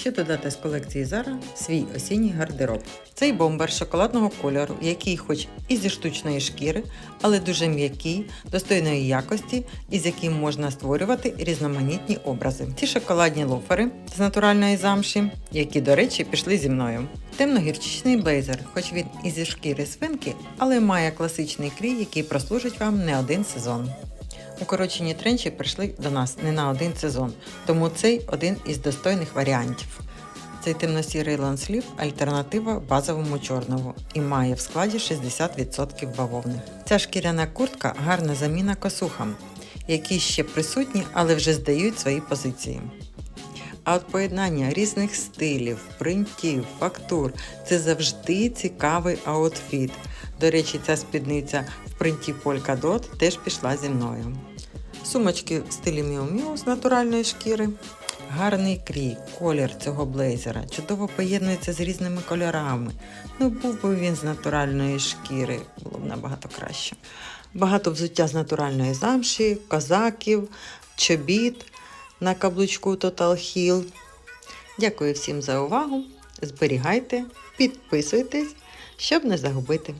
що додати з колекції Zara свій осінній гардероб. Цей бомбер шоколадного кольору, який хоч і зі штучної шкіри, але дуже м'який, достойної якості і з яким можна створювати різноманітні образи. Ці шоколадні лофери з натуральної замші, які, до речі, пішли зі мною. Темно-гірчичний блейзер, хоч він і зі шкіри свинки, але має класичний крій, який прослужить вам не один сезон. Укорочені тренчі прийшли до нас не на один сезон, тому цей один із достойних варіантів. Цей темно-сірий ланслів – альтернатива базовому чорному і має в складі 60% бавовни. Ця шкіряна куртка гарна заміна косухам, які ще присутні, але вже здають свої позиції. А от поєднання різних стилів, принтів, фактур це завжди цікавий аутфіт. До речі, ця спідниця в принті Polkadot теж пішла зі мною. Сумочки в стилі Miu з натуральної шкіри. Гарний крій, колір цього блейзера чудово поєднується з різними кольорами. Ну, був би він з натуральної шкіри, було б набагато краще. Багато взуття з натуральної замші, козаків, чобіт на каблучку Total Hill. Дякую всім за увагу. Зберігайте, підписуйтесь, щоб не загубити.